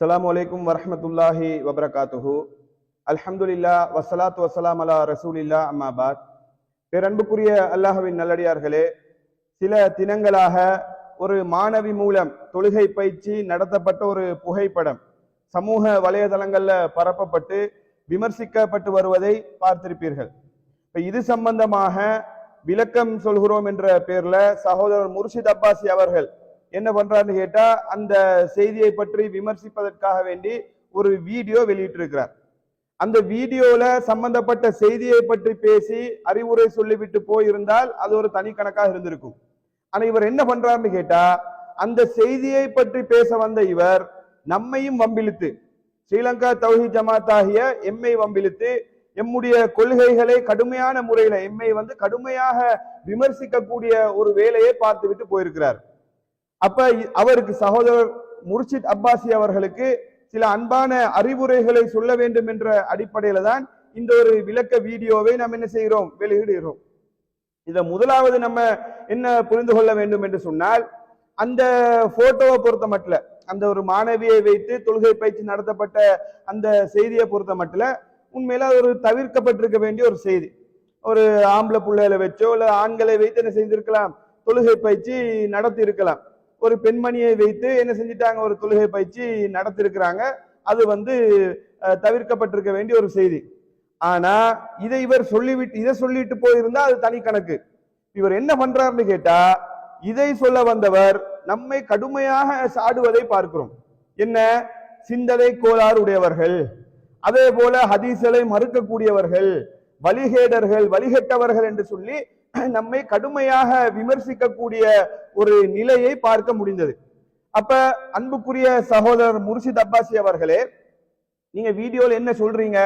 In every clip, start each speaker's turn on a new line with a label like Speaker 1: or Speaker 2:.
Speaker 1: அஸ்ஸலாமு அலைக்கும் வரமத்துல்லாஹி வபரகாத்துஹு அல்ஹம்துலில்லா வசலாத் வசலாம் அலா ரசூலில்லா அம்மாபாத் பேரன்புக்குரிய அல்லாஹுவின் நல்லடியார்களே சில தினங்களாக ஒரு மாணவி மூலம் தொழுகை பயிற்சி நடத்தப்பட்ட ஒரு புகைப்படம் சமூக வலைதளங்களில் பரப்பப்பட்டு விமர்சிக்கப்பட்டு வருவதை பார்த்திருப்பீர்கள். இப்போ இது சம்பந்தமாக விளக்கம் சொல்கிறோம் என்ற பேரில் சகோதரர் முர்ஷித் அப்பாசி அவர்கள் என்ன பண்றாருன்னு கேட்டா அந்த செய்தியை பற்றி விமர்சிப்பதற்காக வேண்டி ஒரு வீடியோ வெளியிட்டிருக்கிறார். அந்த வீடியோல சம்பந்தப்பட்ட செய்தியை பற்றி பேசி அறிவுரை சொல்லிவிட்டு போயிருந்தால் அது ஒரு தனி கணக்காக இருந்திருக்கும். ஆனா இவர் என்ன பண்றாருன்னு கேட்டா அந்த செய்தியை பற்றி பேச வந்த இவர் நம்மையும் வம்பிழுத்து ஸ்ரீலங்கா தௌஹி ஜமாத் ஆகிய எம்மை வம்பிழுத்து எம்முடைய கொள்கைகளை கடுமையான முறையில எம்மை வந்து கடுமையாக விமர்சிக்கக்கூடிய ஒரு வேலையை பார்த்துவிட்டு போயிருக்கிறார். அப்ப இ- அவருக்கு சகோதரர் முர்ஷித் அப்பாசி அவர்களுக்கு சில அன்பான அறிவுரைகளை சொல்ல வேண்டும் என்ற அடிப்படையில தான் இந்த ஒரு விளக்க வீடியோவை நாம் என்ன செய்கிறோம்? வெளியிடுகிறோம். இத முதலாவது நம்ம என்ன புரிந்து கொள்ள வேண்டும் என்று சொன்னால் அந்த போட்டோவை பொறுத்த மட்டும் அந்த ஒரு மாணவியை வைத்து தொழுகை பயிற்சி நடத்தப்பட்ட அந்த செய்தியை பொறுத்த மட்டும் உண்மையில அது ஒரு தவிர்க்கப்பட்டிருக்க வேண்டிய ஒரு செய்தி. ஒரு ஆம்பளை பிள்ளைகளை வச்சோ இல்ல ஆண்களை வைத்து என்ன செய்திருக்கலாம்? தொழுகை பயிற்சி நடத்தி இருக்கலாம் ஒரு பெண்மணியை வைத்து என்ன செஞ்சிட்டாங்க? ஒரு தொழுகை பயிற்சி நடத்திருக்கிறாங்க. அது வந்து தவிர்க்கப்பட்டிருக்க வேண்டிய ஒரு செய்தி. ஆனா இதை இவர் சொல்லிவிட்டு இதை சொல்லிட்டு போயிருந்தா அது தனி கணக்கு. இவர் என்ன பண்றாருன்னு கேட்டா இதை சொல்ல வந்தவர் நம்மை கடுமையாக சாடுவதை பார்க்கிறோம். என்ன? சிந்தனை கோளாறு உடையவர்கள். அதே போல ஹதீசலை மறுக்கக்கூடியவர்கள் வழிகேடர்கள் வழிகட்டவர்கள் என்று சொல்லி நம்மை கடுமையாக விமர்சிக்கக்கூடிய ஒரு நிலையை பார்க்க முடிந்தது. அப்ப அன்புக்குரிய சகோதரர் முர்ஷித் அப்பாசி அவர்களே நீங்க வீடியோல என்ன சொல்றீங்க?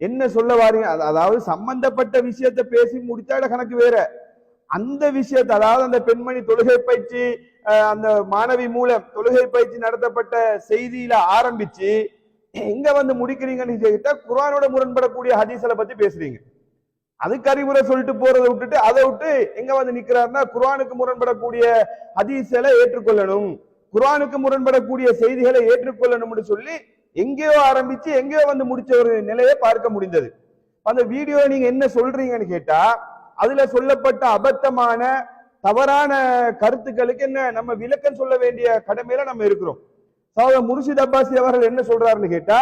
Speaker 1: என்ன சொல்ல வாரீங்க? அதாவது சம்பந்தப்பட்ட விஷயத்தை பேசி முடித்தாட கணக்கு வேற. அந்த விஷயத்தை அதாவது அந்த பெண்மணி தொழுகை பயிற்சி அந்த மாணவி மூலம் தொழுகை பயிற்சி நடத்தப்பட்ட செய்தியில ஆரம்பிச்சு எங்க வந்து முடிக்கிறீங்கன்னு கேட்டா குரானோட முரண்படக்கூடிய ஹதீசலை பத்தி பேசுறீங்க. அதுக்கு அறிவுரை சொல்லிட்டு போறதை விட்டுட்டு அதை விட்டு எங்க வந்து நிக்கிறாருன்னா குரானுக்கு முரண்படக்கூடிய ஹதீஸ்களை ஏற்றுக்கொள்ளணும். குர்ஆனுக்கு முரண்படக்கூடிய செய்திகளை ஏற்றுக்கொள்ளணும்னு சொல்லி எங்கேயோ ஆரம்பிச்சு எங்கேயோ வந்து முடிச்ச ஒரு நிலையை பார்க்க முடிந்தது. அந்த வீடியோ நீங்க என்ன சொல்றீங்கன்னு கேட்டா அதுல சொல்லப்பட்ட அபத்தமான தவறான கருத்துக்களுக்கு என்ன நம்ம விளக்கம் சொல்ல வேண்டிய கடமையில நம்ம இருக்கிறோம். சகோதரர் முர்ஷித் அப்பாசி அவர்கள் என்ன சொல்றாருன்னு கேட்டா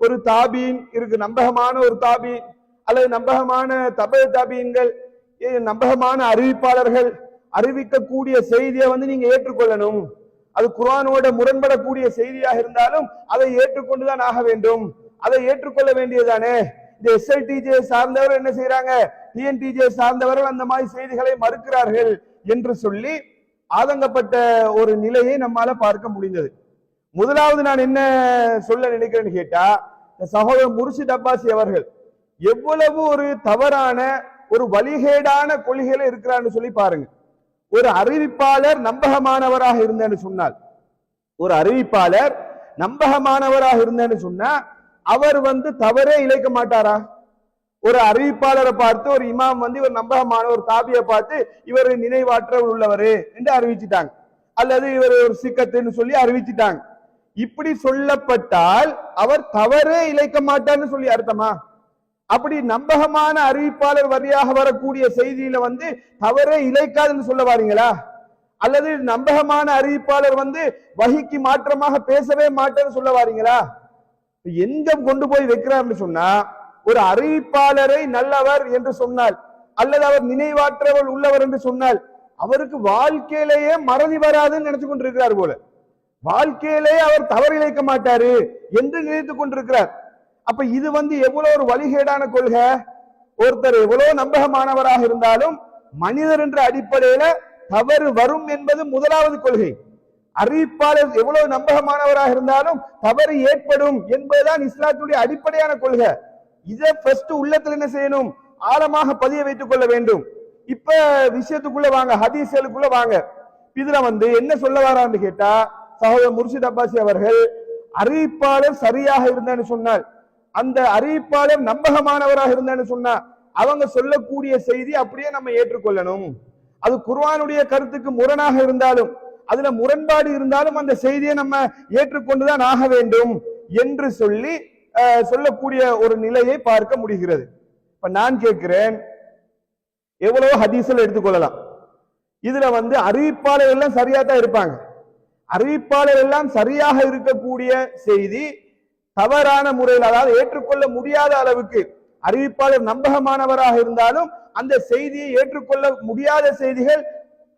Speaker 1: ஒரு தாபீன் இருக்கு நம்பகமான ஒரு தாபீன். அல்லது நம்பகமான தபல் தபியங்கள் ஏ- நம்பகமான அறிவிப்பாளர்கள் அறிவிக்கக்கூடிய செய்தியை வந்து நீங்க ஏற்றுக்கொள்ளணும். அது குர்ஆனோட முரண்படக்கூடிய செய்தியாக இருந்தாலும் அதை ஏற்றுக்கொண்டுதான் ஆக வேண்டும். அதை ஏற்றுக்கொள்ள வேண்டியதானே இந்த எஸ்எல்டிஜே சார்ந்தவர்கள் என்ன செய்யறாங்க டிஎன்டிஜே சார்ந்தவர்கள் அந்த மாதிரி செய்திகளை மறுக்கிறார்கள் என்று சொல்லி ஆதங்கப்பட்ட ஒரு நிலையை நம்மால பார்க்க முடிந்தது. முதலாவது நான் என்ன சொல்ல நினைக்கிறேன்னு கேட்டா இந்த சகோதரர் முர்ஷித் அப்பாசி அவர்கள் எவ்வளவு ஒரு தவறான ஒரு வழிகேடான கொள்கையில இருக்கிறான்னு சொல்லி பாருங்க. ஒரு அறிவிப்பாளர் நம்பகமானவராக இருந்தேன்னு சொன்னால் ஒரு அறிவிப்பாளர் நம்பகமானவராக இருந்தேன்னு சொன்னா அவர் வந்து தவறே இழைக்க மாட்டாரா? ஒரு அறிவிப்பாளரை பார்த்து ஒரு இமாம் வந்து இவர் நம்பகமான ஒரு தாபியை பார்த்து இவர் நினைவாற்றல் உள்ளவர் என்று அறிவிச்சிட்டாங்க. அல்லது இவர் ஒரு சிக்கத்துன்னு சொல்லி அறிவிச்சிட்டாங்க. இப்படி சொல்லப்பட்டால் அவர் தவறே இழைக்க மாட்டார்னு சொல்லி அர்த்தமா? அப்படி நம்பகமான அறிவிப்பாளர் வரியாக வரக்கூடிய செய்தியில வந்து தவறே இழைக்காதுன்னு சொல்ல வாரீங்களா? அல்லது நம்பகமான அறிவிப்பாளர் வந்து வகிக்கு மாற்றமாக பேசவே மாட்டேன்னு சொல்ல வாரீங்களா? எங்க கொண்டு போய் வைக்கிறார்னு சொன்னா ஒரு அறிவிப்பாளரை நல்லவர் என்று சொன்னால் அல்லது அவர் நினைவாற்றவர் உள்ளவர் என்று சொன்னால் அவருக்கு வாழ்க்கையிலேயே மறதி வராதுன்னு நினைச்சு கொண்டிருக்கிறார் போல. வாழ்க்கையிலேயே அவர் தவறிழைக்க மாட்டாரு என்று நினைத்துக் கொண்டிருக்கிறார். அப்ப இது வந்து எவ்வளவு ஒரு வழிகேடான கொள்கை? ஒருத்தர் எவ்வளவு நம்பகமானவராக இருந்தாலும் மனிதர் என்ற அடிப்படையில தவறு வரும் என்பது முதலாவது கொள்கை. அறிவிப்பாளர் எவ்வளவு நம்பகமானவராக இருந்தாலும் தவறு ஏற்படும் என்பதுதான் இஸ்லாத்துடைய அடிப்படையான கொள்கை. இதை ஃபர்ஸ்ட் உள்ளத்துல என்ன செய்யணும்? ஆழமாக பதிய வைத்துக் கொள்ள வேண்டும். இப்ப விஷயத்துக்குள்ள வாங்க ஹதீசலுக்குள்ள வாங்க. இதுல வந்து என்ன சொல்ல வரான்னு கேட்டா சகோதரர் முர்ஷித் அப்பாசி அவர்கள் அறிவிப்பாளர் சரியாக இருந்தேன்னு சொன்னால் அந்த அறிவிப்பாளர் நம்பகமானவராக இருந்தேன்னு சொன்னா அவங்க சொல்லக்கூடிய செய்தி அப்படியே நம்ம ஏற்றுக்கொள்ளணும். அது குர்வானுடைய கருத்துக்கு முரணாக இருந்தாலும் அதுல முரண்பாடு இருந்தாலும் அந்த செய்தியை நம்ம ஏற்றுக்கொண்டுதான் ஆக வேண்டும் என்று சொல்லி சொல்லக்கூடிய ஒரு நிலையை பார்க்க முடிகிறது. இப்ப நான் கேட்கிறேன் எவ்வளவோ ஹதீசல் எடுத்துக்கொள்ளலாம். இதுல வந்து அறிவிப்பாளர் எல்லாம் சரியா தான் இருப்பாங்க. அறிவிப்பாளர் எல்லாம் சரியாக இருக்கக்கூடிய செய்தி தவறான முறையில் அதாவது ஏற்றுக்கொள்ள முடியாத அளவுக்கு அறிவிப்பாளர் நம்பகமானவராக இருந்தாலும் அந்த செய்தியை ஏற்றுக்கொள்ள முடியாத செய்திகள்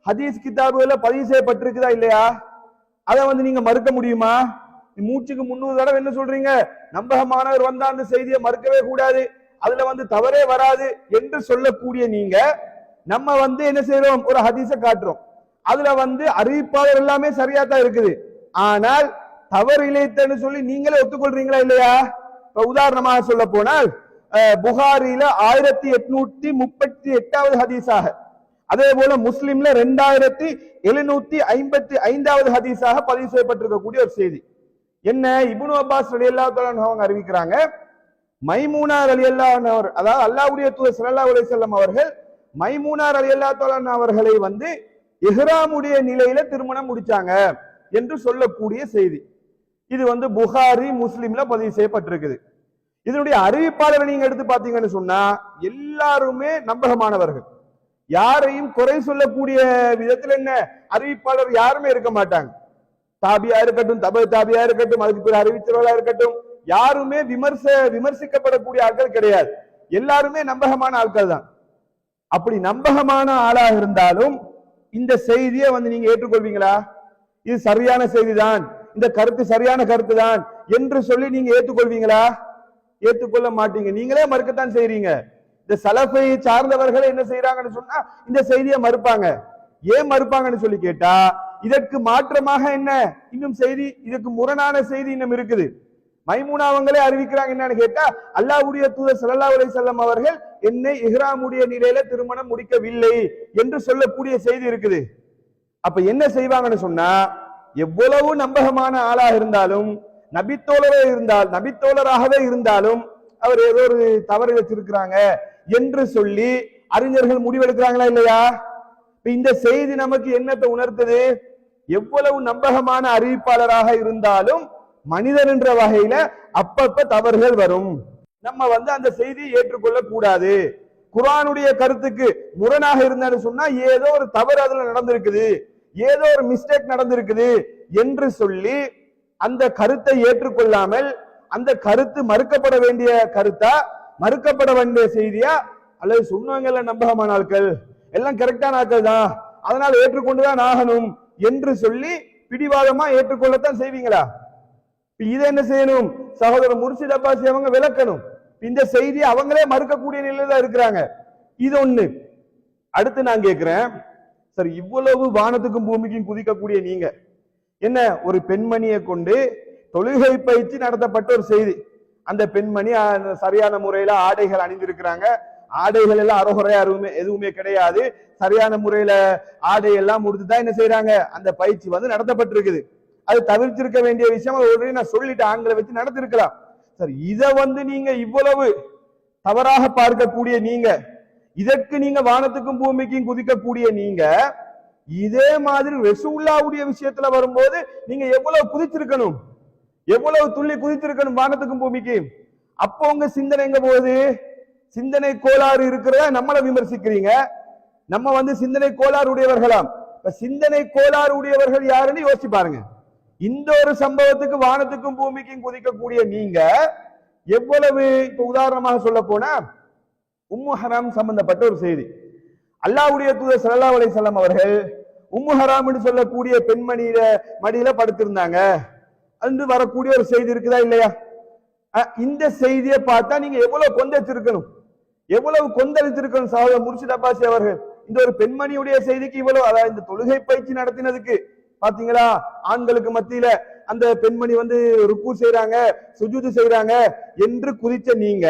Speaker 1: ஹதீஸ் கிதாபுகள்ல பதிவு செய்யப்பட்டிருக்குதா இல்லையா? அதை வந்து நீங்க மறுக்க முடியுமா? மூச்சுக்கு முன்னூறு தடவை என்ன சொல்றீங்க? நம்பகமானவர் வந்தா அந்த செய்தியை மறுக்கவே கூடாது. அதுல வந்து தவறே வராது என்று சொல்லக்கூடிய நீங்க நம்ம வந்து என்ன செய்யறோம் ஒரு ஹதீஸ காட்டுறோம். அதுல வந்து அறிவிப்பாளர் எல்லாமே சரியா தான் இருக்குது. ஆனால் தவறு இழைத்தன்னு சொல்லி நீங்களே ஒத்துக்கொள்றீங்களா இல்லையா? உதாரணமாக சொல்ல போனால் புகாரில ஆயிரத்தி எட்நூத்தி முப்பத்தி எட்டாவது ஹதீஸாக அதே போல முஸ்லிம்ல ரெண்டாயிரத்தி எழுநூத்தி ஐம்பத்தி ஐந்தாவது ஹதீஸாக பதிவு செய்யப்பட்டிருக்கக்கூடிய ஒரு செய்தி. என்ன? இபுனு அப்பாஸ் அலி அல்லா அவங்க அறிவிக்கிறாங்க மைமூனார் ரலியல்லாஹு அவர் அதாவது அல்லாவுடைய தூதர் ஸல்லல்லாஹு உலக செல்லம் அவர்கள் மைமூனார் ரலியல்லாஹு தஆலா அவர்களை வந்து எஹ்ராமுடைய நிலையில திருமணம் முடிச்சாங்க என்று சொல்லக்கூடிய செய்தி. இது வந்து புகாரி முஸ்லீம்ல பதிவு செய்யப்பட்டிருக்குது. இதனுடைய அறிவிப்பாளரை நீங்க எடுத்து பாத்தீங்கன்னு சொன்னா எல்லாருமே நம்பகமானவர்கள். யாரையும் குறை சொல்லக்கூடிய விதத்துல என்ன? அறிவிப்பாளர் யாருமே இருக்க மாட்டாங்க. தாபியா இருக்கட்டும் தப தாபியா இருக்கட்டும் அதுக்கு பிறகு அறிவித்தவர்களா இருக்கட்டும் யாருமே விமர்ச விமர்சிக்கப்படக்கூடிய ஆட்கள் கிடையாது. எல்லாருமே நம்பகமான ஆட்கள் தான். அப்படி நம்பகமான ஆளாக இருந்தாலும் இந்த செய்தியை வந்து நீங்க ஏற்றுக்கொள்வீங்களா? இது சரியான செய்திதான். இந்த கருத்து சரியான கருத்து தான் என்று சொல்லி நீங்க ஏற்றுக்கொள்வீங்களா ஏற்றுக்கொள்ள மாட்டீங்க. நீங்களே மறுக்கத்தான் செய்றீங்க. இந்த சலஃபை சார்ந்தவர்கள் என்ன செய்யறாங்கன்னு சொன்னா இந்த செய்தியை மறுப்பாங்க. ஏன் மறுப்பாங்கன்னு சொல்லி கேட்டா இதற்கு மாற்றமாக என்ன? இன்னும் செய்தி இதுக்கு முரணான செய்தி இன்னும் இருக்குது. மைமூனா அவங்களே அறிவிக்கிறாங்க என்னன்னு கேட்டா அல்லாவுடைய தூதர் சல்லா உலை செல்லம் அவர்கள் என்னை இஹ்ராமுடைய நிலையில திருமணம் முடிக்கவில்லை என்று சொல்லக்கூடிய செய்தி இருக்குது. அப்ப என்ன செய்வாங்கன்னு சொன்னா எவ்வளவு நம்பகமான ஆளாக இருந்தாலும் நபித்தோழரே இருந்தால் நபித்தோழராகவே இருந்தாலும் அவர் ஏதோ ஒரு தவறு வச்சிருக்கிறாங்க என்று சொல்லி அறிஞர்கள் முடிவெடுக்கிறாங்களா இல்லையா? இந்த செய்தி நமக்கு என்னத்தை உணர்த்துது? எவ்வளவு நம்பகமான அறிவிப்பாளராக இருந்தாலும் மனிதன் என்ற வகையில அப்பப்ப தவறுகள் வரும். நம்ம வந்து அந்த செய்தியை ஏற்றுக்கொள்ள கூடாது. குரானுடைய கருத்துக்கு முரணாக இருந்தான்னு சொன்னா ஏதோ ஒரு தவறு அதுல நடந்திருக்குது. ஏதோ ஒரு மிஸ்டேக் நடந்திருக்குது என்று சொல்லி அந்த கருத்தை ஏற்றுக்கொள்ளாமல் அந்த கருத்து மறுக்கப்பட வேண்டிய கருத்தா? மறுக்கப்பட வேண்டிய செய்தியா? அல்லது சொன்னவங்கள நம்பகமான ஆட்கள்? எல்லாம் கரெக்டான ஆட்கள் தான். அதனால ஏற்றுக்கொண்டுதான் ஆகணும் என்று சொல்லி பிடிவாதமா ஏற்றுக்கொள்ளத்தான் செய்வீங்களா? இதை என்ன செய்யணும்? சகோதரர் முர்ஷித் அப்பாசி அவங்க விளக்கணும். இந்த செய்தி அவங்களே மறுக்கக்கூடிய நிலையில தான் இருக்கிறாங்க. இது ஒண்ணு. அடுத்து நான் கேட்கிறேன் சார் இவ்வளவு வானத்துக்கும் பூமிக்கும் குதிக்கக்கூடிய நீங்க என்ன ஒரு பெண்மணியை கொண்டு தொழுகை பயிற்சி நடத்தப்பட்ட ஒரு செய்தி. அந்த பெண்மணி சரியான முறையில ஆடைகள் அணிந்திருக்கிறாங்க. ஆடைகள் எல்லாம் அறகுறையா எதுவுமே எதுவுமே கிடையாது. சரியான முறையில ஆடை எல்லாம் முடித்துதான் என்ன செய்யறாங்க அந்த பயிற்சி வந்து நடத்தப்பட்டிருக்குது. அது தவிர்த்திருக்க வேண்டிய விஷயம் ஆல்ரெடி நான் சொல்லிட்டு ஆங்கில வச்சு நடத்திருக்கலாம். சார் இதை வந்து நீங்க இவ்வளவு தவறாக பார்க்கக்கூடிய நீங்க இதற்கு நீங்க வானத்துக்கும் பூமிக்கும் குதிக்கக்கூடிய நீங்க இதே மாதிரி ரசூல்லாவுடைய விஷயத்துல வரும்போது நீங்க எவ்வளவு குதிச்சிருக்கணும் எவ்வளவு துள்ளி குதிச்சிருக்கணும் வானத்துக்கும் பூமிக்கு அப்போ உங்க சிந்தனை எங்க போகுது? சிந்தனை கோளாறு இருக்கிறதா நம்மளை விமர்சிக்கிறீங்க. நம்ம வந்து சிந்தனை கோளாறு உடையவர்களாம். இப்ப சிந்தனை கோளாறு உடையவர்கள் யாருன்னு யோசிச்சு பாருங்க. இந்த ஒரு சம்பவத்துக்கு வானத்துக்கும் பூமிக்கும் குதிக்கக்கூடிய நீங்க எவ்வளவு இப்ப உதாரணமாக சொல்ல போனா உம்மு ஹராம் சம்பந்தப்பட்ட ஒரு செய்தி. அல்லாஹ்வுடைய தூதர் சல்லா அலை செல்லம் அவர்கள் உம்மு ஹராம்னு சொல்லக்கூடிய பெண்மணியில மடியில படுத்திருந்தாங்க. அன்று வரக்கூடிய ஒரு செய்தி இருக்குதா இல்லையா? இந்த செய்தியை பார்த்தா நீங்க எவ்வளவு கொந்தளிச்சிருக்கணும். எவ்வளவு கொந்தளிச்சிருக்கணும் சகோதரர் முர்ஷித் அப்பாசி அவர்கள். இந்த ஒரு பெண்மணியுடைய செய்திக்கு இவ்வளவு அதாவது இந்த தொழுகை பயிற்சி நடத்தினதுக்கு பாத்தீங்களா ஆண்களுக்கு மத்தியில அந்த பெண்மணி வந்து ருக்கு செய்யறாங்க சுஜூது செய்யறாங்க என்று குறிச்ச நீங்க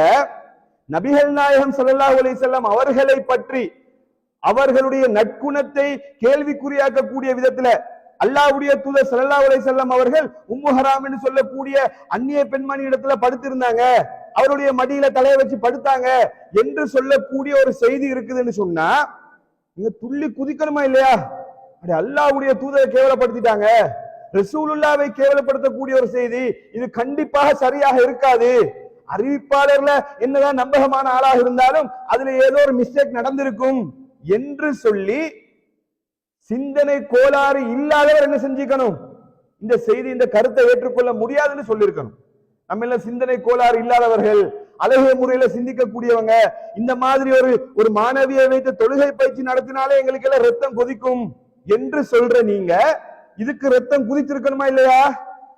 Speaker 1: நபிகள் நாயகம் ஸல்லல்லாஹு அலைஹி அவர்களை பற்றி அவர்களுடைய நற்குணத்தை கேள்விக்குறியாக்கக்கூடிய விதத்துல அல்லாஹ்வுடைய தூதர் சல்லா அலைஹி செல்லம் அவர்கள் உம்முஹராம் என்று சொல்லக்கூடிய அந்நிய பெண்மணி இடத்துல படுத்திருந்தாங்க. அவருடைய மடியில தலையை வச்சு படுத்தாங்க என்று சொல்லக்கூடிய ஒரு செய்தி இருக்குதுன்னு சொன்னா நீங்க துள்ளி குதிக்கணுமா இல்லையா? அப்படி அல்லாஹ்வுடைய தூதரை கேவலப்படுத்திட்டாங்க. ரசூலுல்லாவை கேவலப்படுத்தக்கூடிய ஒரு செய்தி இது கண்டிப்பாக சரியாக இருக்காது. அறிவிப்பாளர்ல என்னதான் நம்பகமான ஆளாக இருந்தாலும் அதுல ஏதோ ஒரு மிஸ்டேக் நடந்திருக்கும் என்று சொல்லி சிந்தனை கோளாறு இல்லாதவர் என்ன செஞ்சுக்கணும்? இந்த செய்தி இந்த கருத்தை ஏற்றுக்கொள்ள முடியாதுன்னு சொல்லியிருக்கணும். நம்ம எல்லாம் சிந்தனை கோளாறு இல்லாதவர்கள் அழகிய முறையில சிந்திக்கக்கூடியவங்க இந்த மாதிரி ஒரு ஒரு மாணவியை வைத்து தொழுகை பயிற்சி நடத்தினாலே எங்களுக்கு எல்லாம் ரத்தம் கொதிக்கும் என்று சொல்ற நீங்க இதுக்கு ரத்தம் குதிச்சிருக்கணுமா இல்லையா?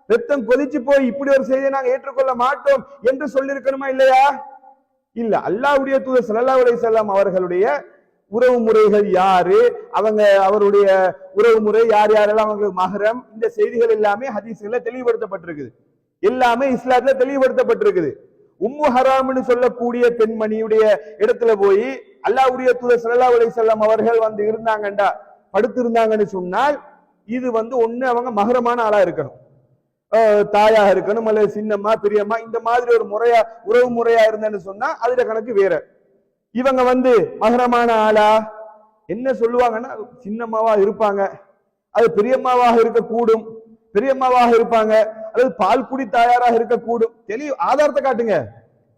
Speaker 1: ரத்தம் கொதிச்சு போய் இப்படி ஒரு செய்தியை நாங்கள் ஏற்றுக்கொள்ள மாட்டோம் என்று சொல்லியிருக்கணுமா இல்லையா? இல்ல. அல்லாவுடைய தூதர் சல்லா உலக வஸல்லம் அவர்களுடைய உறவு முறைகள் யாரு? அவங்க அவருடைய உறவு முறை யார் யாரெல்லாம் அவங்களுக்கு மகரம் இந்த செய்திகள் எல்லாமே ஹதீஸ்ல தெளிவுபடுத்தப்பட்டிருக்குது. எல்லாமே இஸ்லாத்துல தெளிவுபடுத்தப்பட்டிருக்குது. உம்மு ஹராம்னு சொல்லக்கூடிய பெண்மணியுடைய இடத்துல போய் அல்லாவுடைய தூதர் சல்லா உலக வஸல்லம் அவர்கள் வந்து இருந்தாங்கண்டா? படுத்து இருந்தாங்கன்னு சொன்னால் இது வந்து ஒண்ணு அவங்க மகரமான ஆளா இருக்கணும். தாயாக இருக்கணும் அல்லது சின்னம்மா பெரியம்மா இந்த மாதிரி ஒரு முறையா உறவு முறையா இருந்தேன்னு சொன்னா அதுல கணக்கு வேற. இவங்க வந்து மகரமான ஆளா? என்ன சொல்லுவாங்கன்னா சின்னம்மாவா இருப்பாங்க. அது பெரியம்மாவாக இருக்கக்கூடும். பெரியம்மாவாக இருப்பாங்க. அல்லது பால்குடி தாயாராக இருக்கக்கூடும். தெளிவு ஆதாரத்தை காட்டுங்க.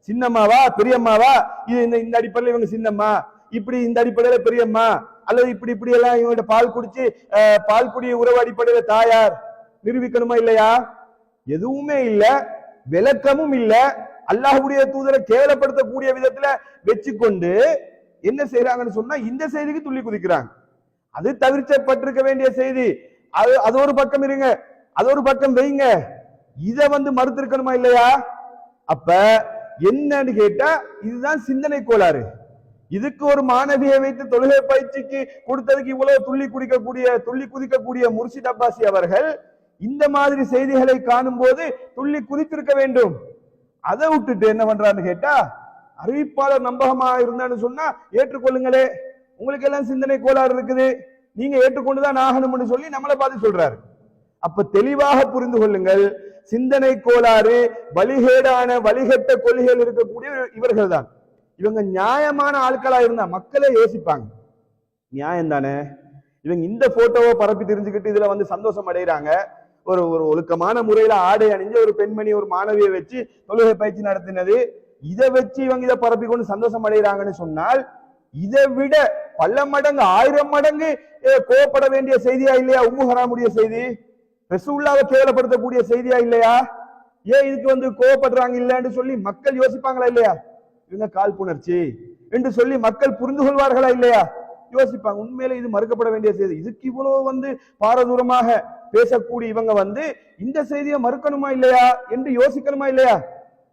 Speaker 1: சின்னம்மாவா பெரியம்மாவா? இது இந்த இந்த அடிப்படையில் இவங்க சின்னம்மா. இப்படி இந்த அடிப்படையில பெரியம்மா. அல்லது இப்படி இப்படி எல்லாம் இவங்கள்ட்ட பால் குடிச்சு பால் குடி உறவு அடிப்படையில தாயார் நிரூபிக்கணுமா இல்லையா? எதுவுமே இல்ல விளக்கமும் இல்ல. அல்லாஹ்வுடைய தூதரை கேவலப்படுத்தக்கூடிய விதத்துல வச்சுக்கொண்டு என்ன செய்யறாங்கன்னு சொன்னா இந்த செய்திக்கு துள்ளி குதிக்கிறாங்க. அது தவிர்க்கப்பட்டிருக்க வேண்டிய செய்தி. அது அது ஒரு பக்கம் இருங்க. அது ஒரு பக்கம் வைங்க. இத வந்து மறுத்திருக்கணுமா இல்லையா? அப்ப என்னன்னு கேட்டா இதுதான் சிந்தனை கோளாறு. இதுக்கு ஒரு மாணவியை வைத்து தொழுகை பயிற்சிக்கு கொடுத்ததுக்கு இவ்வளவு துள்ளி குடிக்கக்கூடிய துள்ளி குதிக்கக்கூடிய முர்ஷித் அப்பாசி அவர்கள் இந்த மாதிரி செய்திகளை காணும் போது துள்ளி குதித்திருக்க வேண்டும். அதை விட்டுட்டு என்ன பண்றான்னு கேட்டா அறிவிப்பாளர் நம்பகமா இருந்தான்னு சொன்னா ஏற்றுக்கொள்ளுங்களே. உங்களுக்கு எல்லாம் சிந்தனை கோளாறு இருக்குது. நீங்க ஏற்றுக்கொண்டுதான் ஆகணும்னு சொல்லி நம்மளை பார்த்து சொல்றாரு. அப்ப தெளிவாக புரிந்து கொள்ளுங்கள். சிந்தனை கோளாறு வழிகேடான வழிகட்ட கொள்கைகள் இருக்கக்கூடிய இவர்கள் தான் இவங்க நியாயமான ஆட்களா இருந்தா மக்களே யோசிப்பாங்க. நியாயம் தானே இவங்க இந்த போட்டோவை பரப்பி தெரிஞ்சுக்கிட்டு இதுல வந்து சந்தோஷம் அடைகிறாங்க ஒரு ஒரு ஒழுக்கமான முறையில ஆடை அணிஞ்ச ஒரு பெண்மணி ஒரு மாணவியை வச்சு தொழுகை பயிற்சி நடத்தினது. இதை வச்சு இவங்க இதை பரப்பி கொண்டு சந்தோஷம் அடைகிறாங்கன்னு சொன்னால் இதை விட பல மடங்கு ஆயிரம் மடங்கு கோவப்பட வேண்டிய செய்தியா இல்லையா? உம்மு ஹராமுடைய செய்தி? ரசூல்லாவை கேவலப்படுத்தக்கூடிய செய்தியா இல்லையா? ஏன் இதுக்கு வந்து கோவப்படுறாங்க இல்லைன்னு சொல்லி மக்கள் யோசிப்பாங்களா இல்லையா? இவங்க காழ்ப்புணர்ச்சி என்று சொல்லி மக்கள் புரிந்து கொள்வார்களா இல்லையா? யோசிப்பாங்க. உண்மையில இது மறுக்கப்பட வேண்டிய செய்தி. இதுக்கு இவ்வளவு வந்து பாரதூரமாக பேசக்கூடிய இவங்க வந்து இந்த செய்தியை மறுக்கணுமா இல்லையா? என்று யோசிக்கணுமா இல்லையா?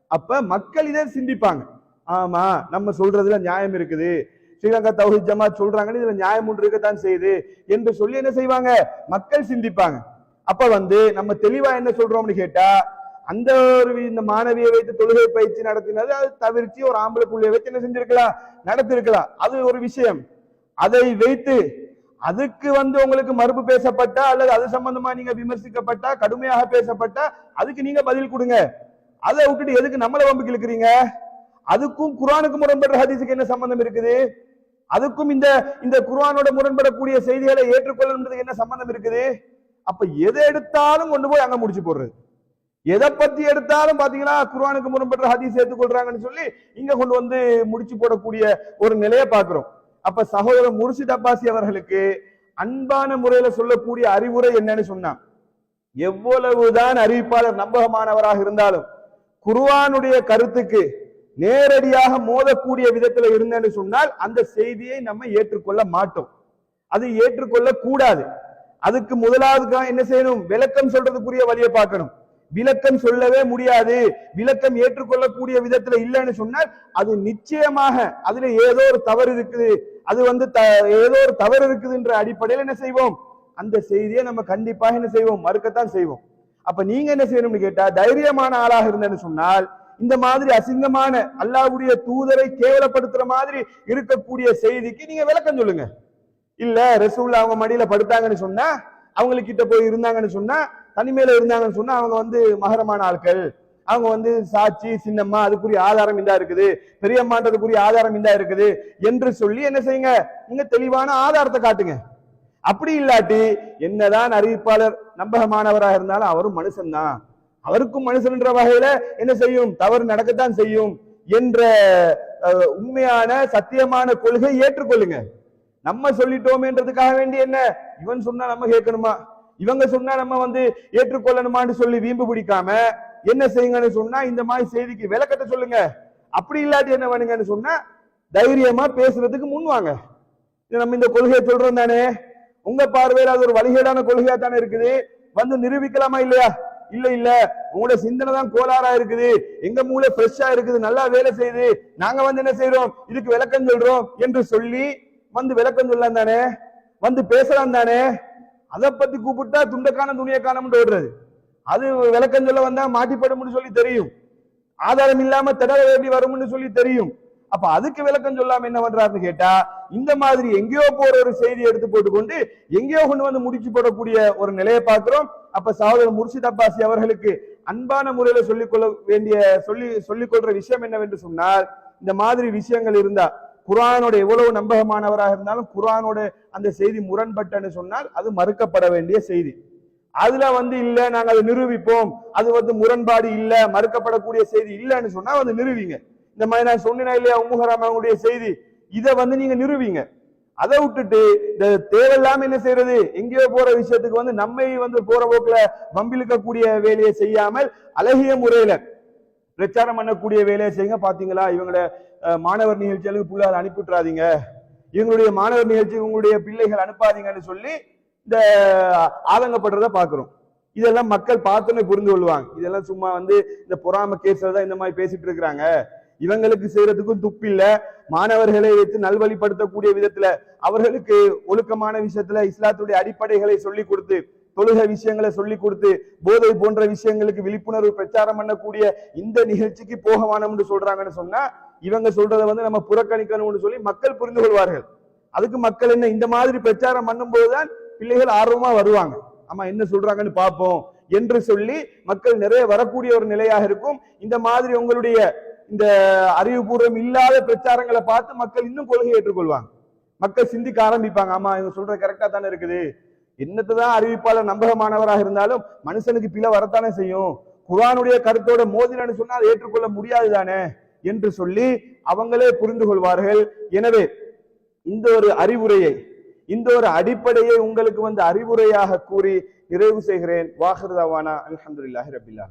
Speaker 1: அப்ப மக்கள் இதை சிந்திப்பாங்க. ஆமா நம்ம சொல்றதுல நியாயம் இருக்குது. ஸ்ரீலங்கா தௌஹித் ஜமாத் சொல்றாங்கன்னு இதுல நியாயம் ஒன்று இருக்கத்தான் செய்யுது என்று சொல்லி என்ன செய்வாங்க? மக்கள் சிந்திப்பாங்க. அப்ப வந்து நம்ம தெளிவா என்ன சொல்றோம்னு கேட்டா அந்த ஒரு இந்த மாணவியை வைத்து தொழுகை பயிற்சி நடத்தினது அது தவிர்த்து ஒரு ஆம்பளை புள்ளியை வைத்து என்ன செஞ்சிருக்கலாம்? நடத்திருக்கலாம். அது ஒரு விஷயம். அதை வைத்து அதுக்கு வந்து உங்களுக்கு மறுப்பு பேசப்பட்டா அல்லது அது சம்பந்தமா நீங்க விமர்சிக்கப்பட்டா கடுமையாக பேசப்பட்டா அதுக்கு நீங்க பதில் கொடுங்க. அதை விட்டுட்டு எதுக்கு நம்மள வம்புக்கு இழுக்கிறீங்க அதுக்கும் குர்ஆனுக்கு முரண்படுற ஹதீஸுக்கு என்ன சம்பந்தம் இருக்குது? அதுக்கும் இந்த இந்த குர்ஆனோட முரண்படக்கூடிய செய்திகளை ஏற்றுக்கொள்ளணுன்றதுக்கு என்ன சம்பந்தம் இருக்குது? அப்ப எதை எடுத்தாலும் கொண்டு போய் அங்க முடிச்சு போடுறது. எதை பத்தி எடுத்தாலும் பாத்தீங்கன்னா குர்ஆனுக்கு முரண்படுற ஹதீஸ் ஏற்றுக்கொள்றாங்கன்னு சொல்லி இங்க கொண்டு வந்து முடிச்சு போடக்கூடிய ஒரு நிலையை பாக்குறோம். அப்ப சகோதரர் முர்ஷித் அப்பாசி அவர்களுக்கு அன்பான முறையில சொல்லக்கூடிய அறிவுரை என்னன்னு சொன்னான் எவ்வளவுதான் அறிவிப்பாளர் நம்பகமானவராக இருந்தாலும் குருவானுடைய கருத்துக்கு நேரடியாக மோதக்கூடிய விதத்துல இருந்தேன்னு சொன்னால் அந்த செய்தியை நம்ம ஏற்றுக்கொள்ள மாட்டோம். அது ஏற்றுக்கொள்ள கூடாது அதுக்கு முதலாவது என்ன செய்யணும்? விளக்கம் சொல்றதுக்குரிய வழியை பார்க்கணும். விளக்கம் சொல்லவே முடியாது. விளக்கம் ஏற்றுக்கொள்ளக்கூடிய விதத்துல இல்லைன்னு சொன்னால் அது நிச்சயமாக அதுல ஏதோ ஒரு தவறு இருக்குது. அது வந்து த- ஏதோ ஒரு தவறு இருக்குதுன்ற அடிப்படையில் என்ன செய்வோம்? அந்த செய்தியை நம்ம கண்டிப்பாக என்ன செய்வோம்? மறுக்கத்தான் செய்வோம். அப்ப நீங்க என்ன செய்யணும்னு கேட்டா தைரியமான ஆளாக இருந்தேன்னு சொன்னால் இந்த மாதிரி அசிங்கமான அல்லாவுடைய தூதரை கேவலப்படுத்துற மாதிரி இருக்கக்கூடிய செய்திக்கு நீங்க விளக்கம் சொல்லுங்க. இல்ல ரசூல் அவங்க மடியில படுத்தாங்கன்னு சொன்னா அவங்களுக்கு கிட்ட போய் இருந்தாங்கன்னு சொன்னா தனிமையில இருந்தாங்கன்னு சொன்னா அவங்க வந்து மகரமான ஆட்கள். அவங்க வந்து சாட்சி சின்னம்மா அதுக்குரிய ஆதாரம் இந்தா இருக்குது. பெரியம்மான்றதுக்குரிய ஆதாரம் இந்தா இருக்குது என்று சொல்லி என்ன செய்யுங்க? நீங்க தெளிவான ஆதாரத்தை காட்டுங்க. அப்படி இல்லாட்டி என்னதான் அறிவிப்பாளர் நம்பகமானவராக இருந்தாலும் அவரும் மனுஷன்தான். அவருக்கும் மனுஷன்ற வகையில என்ன செய்யும்? தவறு நடக்கத்தான் செய்யும் என்ற உண்மையான சத்தியமான கொள்கை ஏற்றுக்கொள்ளுங்க. நம்ம சொல்லிட்டோமேன்றதுக்காக வேண்டி என்ன? இவன் சொன்னா நம்ம கேட்கணுமா? இவங்க சொன்னா நம்ம வந்து ஏற்றுக்கொள்ளணுமான்னு சொல்லி வீம்பு பிடிக்காம என்ன செய்யுங்கன்னு சொன்னா இந்த மாதிரி செய்திக்கு விளக்கத்தை சொல்லுங்க. அப்படி இல்லாட்டி என்ன பண்ணுங்கன்னு சொன்னா தைரியமா பேசுறதுக்கு முன் வாங்க. நம்ம இந்த கொள்கையை சொல்றோம் தானே? உங்க பார்வையில் அது ஒரு வழிகேடான கொள்கையா தானே இருக்குது? வந்து நிரூபிக்கலாமா இல்லையா? இல்ல இல்ல. உங்களோட சிந்தனை தான் கோளாறா இருக்குது. எங்க மூளை ஃப்ரெஷ்ஷா இருக்குது நல்லா வேலை செய்யுது. நாங்க வந்து என்ன செய்யறோம் இதுக்கு விளக்கம் சொல்றோம் என்று சொல்லி வந்து விளக்கம் சொல்லலாம் தானே? வந்து பேசலாம் தானே? அதை பத்தி கூப்பிட்டா துண்டக்கான துணியை காணம்னு ஓடுறது அது விளக்கம் சொல்ல வந்தா மாட்டிப்படும்னு சொல்லி தெரியும். ஆதாரம் இல்லாம தடவை எப்படி வரும்னு சொல்லி தெரியும். அப்ப அதுக்கு விளக்கம் சொல்லாம என்ன பண்றாருன்னு கேட்டா இந்த மாதிரி எங்கேயோ போற ஒரு செய்தி எடுத்து போட்டுக்கொண்டு எங்கேயோ கொண்டு வந்து முடிச்சு போடக்கூடிய ஒரு நிலையை பார்க்கிறோம். அப்ப சகோதரர் முர்ஷித் அப்பாசி அவர்களுக்கு அன்பான முறையில சொல்லிக்கொள்ள வேண்டிய சொல்லி சொல்லிக் கொள்ற விஷயம் என்னவென்று சொன்னால் இந்த மாதிரி விஷயங்கள் இருந்தா குரானோட எவ்வளவு நம்பகமானவராக இருந்தாலும் குரானோட அந்த செய்தி முரண்பட்டன்னு சொன்னால் அது மறுக்கப்பட வேண்டிய செய்தி. அதுல வந்து இல்ல நாங்க அதை நிரூபிப்போம். அது வந்து முரண்பாடு இல்ல மறுக்கப்படக்கூடிய செய்தி இல்லைன்னு சொன்னா வந்து நிரூபிங்க. இந்த மாதிரி நான் சொன்னேனா இல்லையா உம்முகராமனுடைய செய்தி? இதை வந்து நீங்க நிரூபிங்க. அதை விட்டுட்டு இந்த தேவையில்லாம என்ன செய்யறது? எங்கேயோ போற விஷயத்துக்கு வந்து நம்மை வந்து போற போக்குல வம்பிழுக்கக்கூடிய வேலையை செய்யாமல் அழகிய முறையில பிரச்சாரம் பண்ணக்கூடிய வேலையை செய்யுங்க. பாத்தீங்களா? இவங்களோட மாணவர் நிகழ்ச்சிகளுக்கு பிள்ளைகள் அனுப்பிவிட்றாதீங்க இவங்களுடைய மாணவர் நிகழ்ச்சி உங்களுடைய பிள்ளைகள் அனுப்பாதீங்கன்னு சொல்லி இந்த ஆதங்கப்படுறத பாக்குறோம் இதெல்லாம் மக்கள் பார்த்தோன்னே புரிந்து கொள்வாங்க. இதெல்லாம் சும்மா வந்து இந்த பொறாம கேஸ்ல தான் இந்த மாதிரி பேசிட்டு இருக்கிறாங்க. இவங்களுக்கு செய்யறதுக்கும் துப்பில்ல மாணவர்களை வைத்து நல்வழிப்படுத்தக்கூடிய விதத்துல அவர்களுக்கு ஒழுக்கமான விஷயத்துல இஸ்லாத்துடைய அடிப்படைகளை சொல்லி கொடுத்து தொழுக விஷயங்களை சொல்லி கொடுத்து போதை போன்ற விஷயங்களுக்கு விழிப்புணர்வு பிரச்சாரம் பண்ணக்கூடிய இந்த நிகழ்ச்சிக்கு போக வேணும்னு சொல்றாங்கன்னு சொன்னா இவங்க சொல்றதை வந்து நம்ம புறக்கணிக்கணும்னு சொல்லி மக்கள் புரிந்து கொள்வார்கள். அதுக்கு மக்கள் என்ன இந்த மாதிரி பிரச்சாரம் பண்ணும்போதுதான் பிள்ளைகள் ஆர்வமா வருவாங்க. ஆமா என்ன சொல்றாங்கன்னு பார்ப்போம் என்று சொல்லி மக்கள் நிறைய வரக்கூடிய ஒரு நிலையாக இருக்கும். இந்த மாதிரி உங்களுடைய இந்த அறிவுபூர்வம் இல்லாத பிரச்சாரங்களை பார்த்து மக்கள் இன்னும் கொள்கை ஏற்றுக்கொள்வாங்க. மக்கள் சிந்திக்க ஆரம்பிப்பாங்க. ஆமா இவங்க சொல்றது கரெக்டா தானே இருக்குது. என்னத்துதான் அறிவிப்பாளர் நம்பகமானவராக இருந்தாலும் மனுஷனுக்கு பிழை வரத்தானே செய்யும். குரானுடைய கருத்தோட மோதினு சொன்னால் ஏற்றுக்கொள்ள முடியாது தானே என்று சொல்லி அவங்களே புரிந்து கொள்வார்கள். எனவே இந்த ஒரு அறிவுரையை இந்த ஒரு அடிப்படையை உங்களுக்கு வந்து அறிவுரையாக கூறி நிறைவு செய்கிறேன். வாஹிருதாவானா அலமதுல்லாஹி ரபில்